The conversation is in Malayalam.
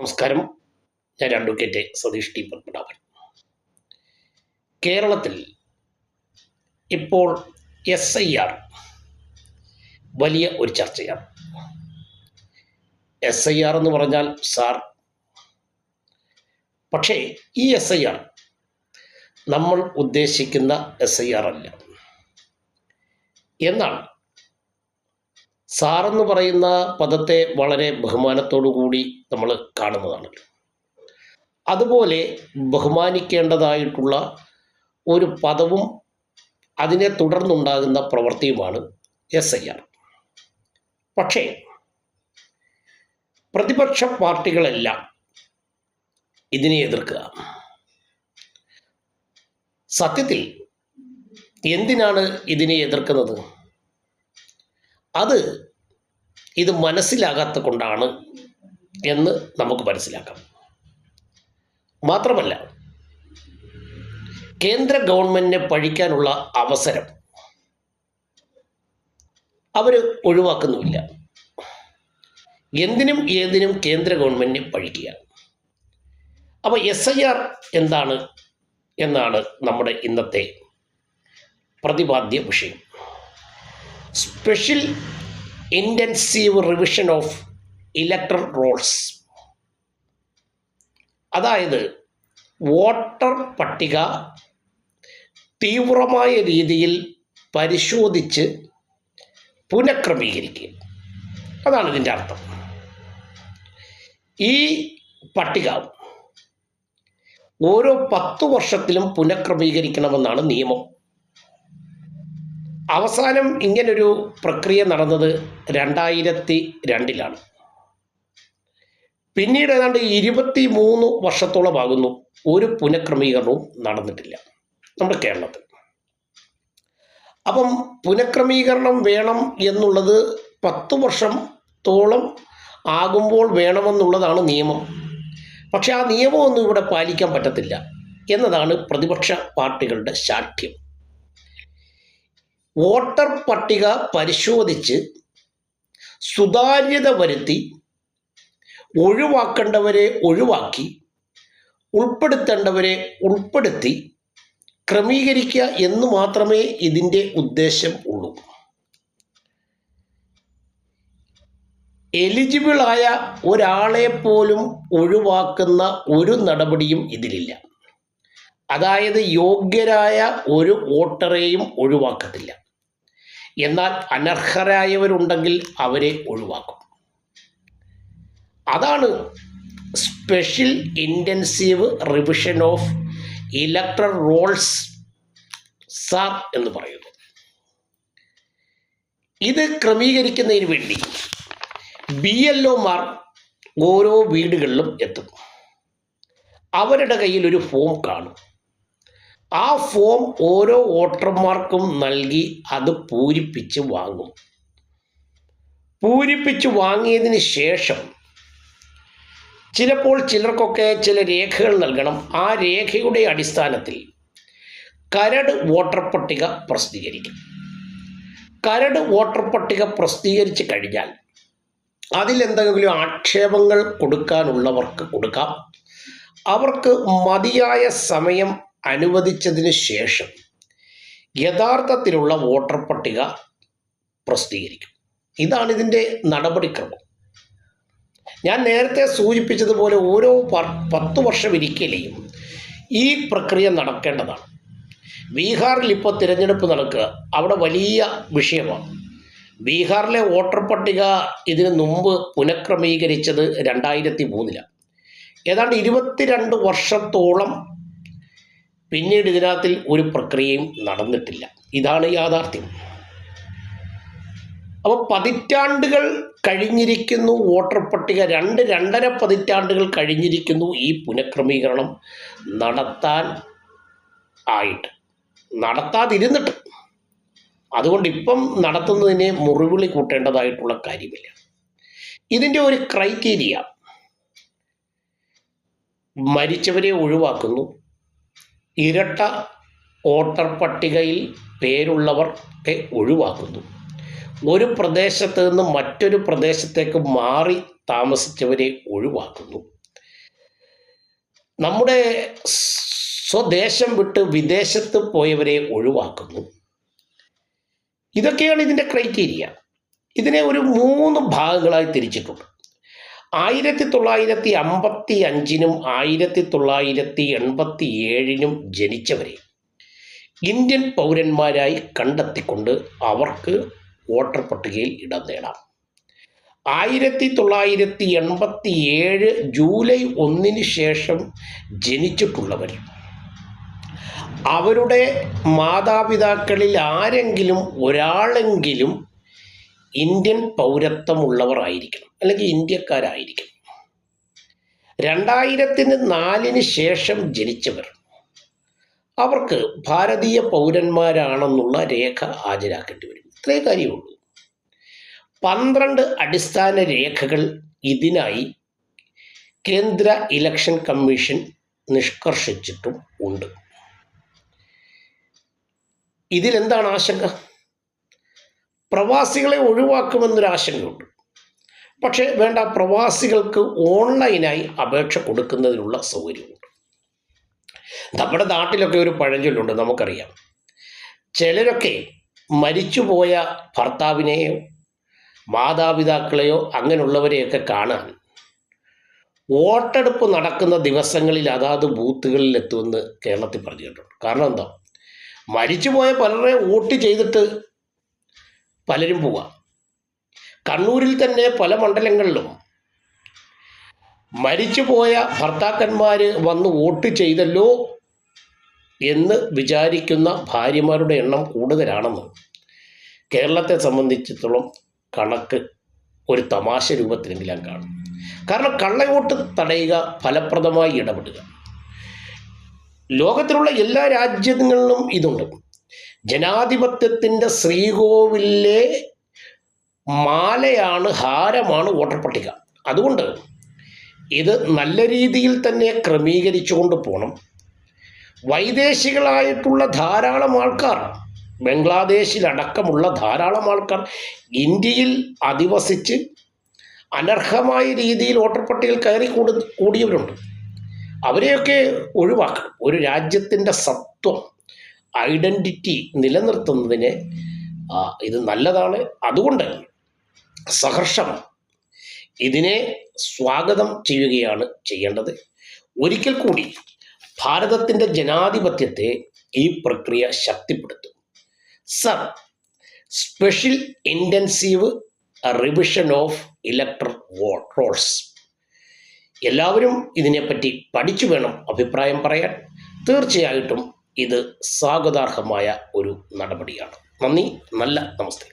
നമസ്കാരം. ഞാൻ അഡ്വക്കേറ്റ് സതീഷ് ടി പത്മനാഭൻ കേരളത്തിൽ ഇപ്പോൾ എസ് ഐ ആർ വലിയ ഒരു ചർച്ചയാണ്. എസ് ഐ ആർ എന്ന് പറഞ്ഞാൽ സാർ പക്ഷേ ഈ എസ് ഐ ആർ നമ്മൾ ഉദ്ദേശിക്കുന്ന എസ് ഐ ആർ അല്ല. എന്നാണ് സാറെന്ന് പറയുന്ന പദത്തെ വളരെ ബഹുമാനത്തോടു കൂടി നമ്മൾ കാണുന്നതാണ്. അതുപോലെ ബഹുമാനിക്കേണ്ടതായിട്ടുള്ള ഒരു പദവും അതിനെ തുടർന്നുണ്ടാകുന്ന പ്രവൃത്തിയുമാണ് എസ് ഐ ആർ. പക്ഷേ പ്രതിപക്ഷ പാർട്ടികളെല്ലാം ഇതിനെ എതിർക്കുക. സത്യത്തിൽ എന്തിനാണ് ഇതിനെ എതിർക്കുന്നത്? അത് ഇത് മനസ്സിലാകാത്ത കൊണ്ടാണ് എന്ന് നമുക്ക് മനസ്സിലാക്കാം. മാത്രമല്ല കേന്ദ്ര ഗവൺമെന്റിനെ പഴിക്കാനുള്ള അവസരം അവർ ഒഴിവാക്കുന്നുമില്ല. എന്തിനും ഏതിനും കേന്ദ്ര ഗവൺമെന്റിനെ പഴിക്കുക അപ്പോൾ എസ് ഐ ആർ എന്താണ് എന്നാണ് നമ്മുടെ ഇന്നത്തെ പ്രതിപാദ്യ വിഷയം. Special intensive revision of electoral rolls അതായത് വോട്ടർ പട്ടിക തീവ്രമായ രീതിയിൽ പരിശോധിച്ച് പുനഃക്രമീകരിക്കുക. അതാണ് ഇതിന്റെ അർത്ഥം. ഈ പട്ടിക ഓരോ പത്തു വർഷത്തിലും പുനഃക്രമീകരിക്കണമെന്നാണ് നിയമം. അവസാനം ഇങ്ങനൊരു പ്രക്രിയ നടന്നത് രണ്ടായിരത്തി രണ്ടിലാണ്. പിന്നീട് ഏതാണ്ട് ഇരുപത്തി മൂന്ന് വർഷത്തോളമാകുന്നു. ഒരു പുനഃക്രമീകരണവും നടന്നിട്ടില്ല നമ്മുടെ കേരളത്തിൽ. അപ്പം പുനഃക്രമീകരണം വേണം എന്നുള്ളത് പത്ത് വർഷത്തോളം ആകുമ്പോൾ വേണമെന്നുള്ളതാണ് നിയമം. പക്ഷെ ആ നിയമമൊന്നും ഇവിടെ പാലിക്കാൻ പറ്റത്തില്ല എന്നതാണ് പ്രതിപക്ഷ പാർട്ടികളുടെ ശാഠ്യം. വോട്ടർ പട്ടിക പരിശോധിച്ച് സുതാര്യത വരുത്തി ഒഴിവാക്കേണ്ടവരെ ഒഴിവാക്കി ഉൾപ്പെടുത്തേണ്ടവരെ ഉൾപ്പെടുത്തി ക്രമീകരിക്കുക എന്ന് മാത്രമേ ഇതിന്റെ ഉദ്ദേശം ഉള്ളൂ. എലിജിബിളായ ഒരാളെ പോലും ഒഴിവാക്കുന്ന ഒരു നടപടിയും ഇതിലില്ല. അതായത് യോഗ്യരായ ഒരു വോട്ടറെയും ഒഴിവാക്കത്തില്ല. എന്നാൽ അനർഹരായവരുണ്ടെങ്കിൽ അവരെ ഒഴിവാക്കും. അതാണ് special intensive revision of electoral rolls sir എന്ന് പറയുന്നത്. ഇത് ക്രമീകരിക്കുന്നതിന് വേണ്ടി ബി എൽ ഒമാർ ഓരോ വീടുകളിലും എത്തും. അവരുടെ കയ്യിൽ ഒരു ഫോം കാണും. ആ ഫോം ഓരോ വോട്ടർമാർക്കും നൽകി അത് പൂരിപ്പിച്ച് വാങ്ങും. പൂരിപ്പിച്ച് വാങ്ങിയതിന് ശേഷം ചിലപ്പോൾ ചിലർക്കൊക്കെ ചില രേഖകൾ നൽകണം. ആ രേഖയുടെ അടിസ്ഥാനത്തിൽ കരട് വോട്ടർ പട്ടിക പ്രസിദ്ധീകരിക്കും. കരട് വോട്ടർ പട്ടിക പ്രസിദ്ധീകരിച്ച് കഴിഞ്ഞാൽ അതിലെന്തെങ്കിലും ആക്ഷേപങ്ങൾ കൊടുക്കാനുള്ളവർക്ക് കൊടുക്കാം. അവർക്ക് മതിയായ സമയം അനുവദിച്ചതിന് ശേഷം യഥാർത്ഥത്തിലുള്ള വോട്ടർ പട്ടിക പ്രസിദ്ധീകരിക്കും. ഇതാണ് ഇതിന്റെ നടപടിക്രമം. ഞാൻ നേരത്തെ സൂചിപ്പിച്ചതുപോലെ ഓരോ പത്ത് വർഷം ഇരിക്കലെയും ഈ പ്രക്രിയ നടക്കേണ്ടതാണ്. ബീഹാറിൽ ഇപ്പോൾ തിരഞ്ഞെടുപ്പ് നടക്കുക അവിടെ വലിയ വിഷയമാണ്. ബീഹാറിലെ വോട്ടർ പട്ടിക ഇതിനു മുമ്പ് പുനഃക്രമീകരിച്ചത് രണ്ടായിരത്തി മൂന്നിലാണ് ഏതാണ്ട് ഇരുപത്തിരണ്ട് വർഷത്തോളം പിന്നീട് ഇതിനകത്തിൽ ഒരു പ്രക്രിയയും നടന്നിട്ടില്ല. ഇതാണ് യാഥാർത്ഥ്യം. അപ്പോൾ പതിറ്റാണ്ടുകൾ കഴിഞ്ഞിരിക്കുന്നു വോട്ടർ പട്ടിക രണ്ട് രണ്ടര പതിറ്റാണ്ടുകൾ കഴിഞ്ഞിരിക്കുന്നു ഈ പുനഃക്രമീകരണം നടത്താൻ ആയിട്ട്. നടത്താതിരുന്നിട്ട്. അതുകൊണ്ട് ഇപ്പം നടത്തുന്നതിനെ മുറിവിളി കൂട്ടേണ്ടതായിട്ടുള്ള കാര്യമില്ല. ഇതിന്റെ ഒരു ക്രൈറ്റീരിയ മരിച്ചവരെ ഒഴിവാക്കുന്നു. ഇരട്ട വോട്ടർ പട്ടികയിൽ പേരുള്ളവർക്ക് ഒഴിവാക്കുന്നു. ഒരു പ്രദേശത്ത് നിന്ന് മറ്റൊരു പ്രദേശത്തേക്ക് മാറി താമസിച്ചവരെ ഒഴിവാക്കുന്നു. നമ്മുടെ സ്വദേശം വിട്ട് വിദേശത്ത് പോയവരെ ഒഴിവാക്കുന്നു. ഇതൊക്കെയാണ് ഇതിന്റെ ക്രൈറ്റീരിയ. ഇതിനെ ഒരു മൂന്ന് ഭാഗങ്ങളായി തിരിച്ചിട്ടുണ്ട്. ആയിരത്തി തൊള്ളായിരത്തി അമ്പത്തി അഞ്ചിനും ആയിരത്തി തൊള്ളായിരത്തി എൺപത്തി ഏഴിനും ജനിച്ചവരെ ഇന്ത്യൻ പൗരന്മാരായി കണ്ടെത്തിക്കൊണ്ട് അവർക്ക് വോട്ടർ പട്ടികയിൽ ഇടം നേടാം. ആയിരത്തി തൊള്ളായിരത്തി എൺപത്തി ഏഴ് ജൂലൈ ഒന്നിന് ശേഷം ജനിച്ചിട്ടുള്ളവർ. അവരുടെ മാതാപിതാക്കളിൽ ആരെങ്കിലും ഒരാളെങ്കിലും ഇന്ത്യൻ പൗരത്വമുള്ളവർ ആയിരിക്കണം അല്ലെങ്കിൽ ഇന്ത്യക്കാരായിരിക്കണം. രണ്ടായിരത്തിന് നാലിന് ശേഷം ജനിച്ചവർ. അവർക്ക് ഭാരതീയ പൗരന്മാരാണെന്നുള്ള രേഖ ഹാജരാക്കേണ്ടി വരും. ഇത്രേ കാര്യമുള്ളൂ. പന്ത്രണ്ട് അടിസ്ഥാന രേഖകൾ ഇതിനായി കേന്ദ്ര ഇലക്ഷൻ കമ്മീഷൻ നിഷ്കർഷിച്ചിട്ടും ഉണ്ട്. ഇതിലെന്താണ് ആശങ്ക? പ്രവാസികളെ ഒഴിവാക്കുമെന്നൊരു ആശങ്കയുണ്ട്. പക്ഷേ വേണ്ട പ്രവാസികൾക്ക് ഓൺലൈനായി അപേക്ഷ കൊടുക്കുന്നതിനുള്ള സൗകര്യമുണ്ട്. നമ്മുടെ നാട്ടിലൊക്കെ ഒരു പഴഞ്ചൊല്ലുണ്ട് നമുക്കറിയാം. ചിലരൊക്കെ മരിച്ചുപോയ ഭർത്താവിനെയോ മാതാപിതാക്കളെയോ അങ്ങനെയുള്ളവരെയൊക്കെ കാണാൻ വോട്ടെടുപ്പ് നടക്കുന്ന ദിവസങ്ങളിൽ അതാത് ബൂത്തുകളിൽ എത്തുമെന്ന് കേരളത്തിൽ പറഞ്ഞു കേട്ടിട്ടുണ്ട് കാരണം എന്താ? മരിച്ചുപോയ പലരെ വോട്ട് ചെയ്തിട്ട് പലരും പോവാം. കണ്ണൂരിൽ തന്നെ പല മണ്ഡലങ്ങളിലും മരിച്ചുപോയ ഭർത്താക്കന്മാർ വന്ന് വോട്ട് ചെയ്തല്ലോ എന്ന് വിചാരിക്കുന്ന ഭാര്യമാരുടെ എണ്ണം കൂടുതലാണെന്നും കേരളത്തെ സംബന്ധിച്ചിടത്തോളം കണക്ക് ഒരു തമാശ രൂപത്തിലെങ്കിലും കാണും. കാരണം കള്ളവോട്ട് തടയുക ഫലപ്രദമായി ഇടപെടുക. ലോകത്തിലുള്ള എല്ലാ രാജ്യങ്ങളിലും ഇതുണ്ട്. ജനാധിപത്യത്തിന്റെ ശ്രീകോവിലെ മാലയാണ് ഹാരമാണ് വോട്ടർ പട്ടിക. അതുകൊണ്ട് ഇത് നല്ല രീതിയിൽ തന്നെ ക്രമീകരിച്ചുകൊണ്ട് പോകണം വൈദേശികളായിട്ടുള്ള ധാരാളം ആൾക്കാർ ബംഗ്ലാദേശിലടക്കമുള്ള ധാരാളം ആൾക്കാർ ഇന്ത്യയിൽ അധിവസിച്ച് അനർഹമായ രീതിയിൽ വോട്ടർ പട്ടികയിൽ കയറി കൂടു കൂടിയവരുണ്ട്. അവരെയൊക്കെ ഒഴിവാക്കണം. ഒരു രാജ്യത്തിന്റെ സത്വം ഐഡന്റിറ്റി നിലനിർത്തുന്നതിന് ഇത് നല്ലതാണ്. അതുകൊണ്ട് സഹർഷം ഇതിനെ സ്വാഗതം ചെയ്യുകയാണ് ചെയ്യേണ്ടത്. ഒരിക്കൽ കൂടി ഭാരതത്തിന്റെ ജനാധിപത്യത്തെ ഈ പ്രക്രിയ ശക്തിപ്പെടുത്തും. Sir special intensive revision of electoral rolls എല്ലാവരും ഇതിനെപ്പറ്റി പഠിച്ചു വേണം അഭിപ്രായം പറയാൻ. തീർച്ചയായിട്ടും ഇത് സ്വാഗതാർഹമായ ഒരു നടപടിയാണ്. നന്ദി നല്ല നമസ്തേ.